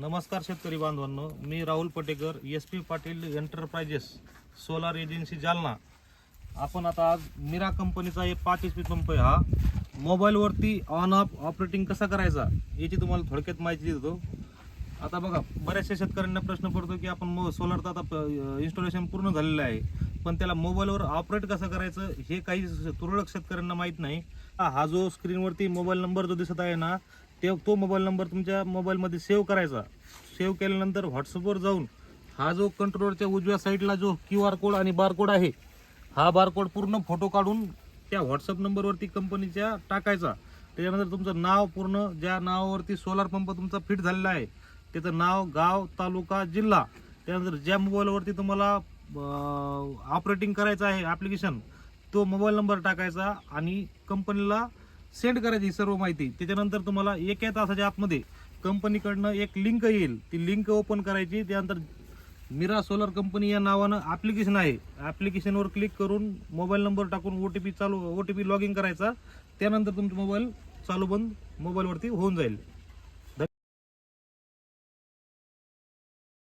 नमस्कार शेतकरी बांधवांनो मी Rahul Patekar S P Patil enterprises solar agency Jalna. आपण आता आज मिरा कंपनीचा एक पाच एच पी पंप आहे हा. मोबाईलवरती ऑन ऑफ ऑपरेटिंग कसा करायचा याची तुम्हाला थोडक्यात माहिती देतो. आता बघा बऱ्याचशा शेतकऱ्यांना प्रश्न पडतो की आपण मो सोलारचं आता इन्स्टॉलेशन पूर्ण झालेलं आहे. पण त्याला मोबाईलवर ऑपरेट कसं करायचं हे काही तुरळक शेतकऱ्यांना माहीत नाही. हा हा जो स्क्रीनवरती मोबाईल नंबर जो दिसत आहे ना ते तो मोबाईल नंबर तुमच्या मोबाईलमध्ये सेव्ह करायचा. सेव्ह केल्यानंतर व्हॉट्सअपवर जाऊन हा जो कंट्रोलरच्या उजव्या साईडला जो क्यू आर कोड आणि बारकोड आहे हा बारकोड पूर्ण फोटो काढून त्या व्हॉट्सअप नंबरवरती कंपनीच्या टाकायचा. त्याच्यानंतर तुमचं नाव पूर्ण ज्या नावावरती सोलार पंप तुमचा फिट झालेला आहे त्याचं नाव गाव तालुका जिल्हा त्यानंतर ज्या मोबाईलवरती तुम्हाला ऑपरेटिंग करायचं आहे ॲप्लिकेशन तो मोबाईल नंबर टाकायचा आणि कंपनीला सेंड करायची सर्व माहिती. त्याच्यानंतर तुम्हाला एका तासाच्या आतमध्ये कंपनीकडनं एक लिंक येईल. ती लिंक ओपन करायची. त्यानंतर मिरा सोलर कंपनी या नावानं ॲप्लिकेशन आहे. ॲप्लिकेशनवर क्लिक करून मोबाईल नंबर टाकून ओ टी पी चालू O T P log in करायचा. त्यानंतर तुमचा मोबाईल चालू बंद मोबाईलवरती होऊन जाईल.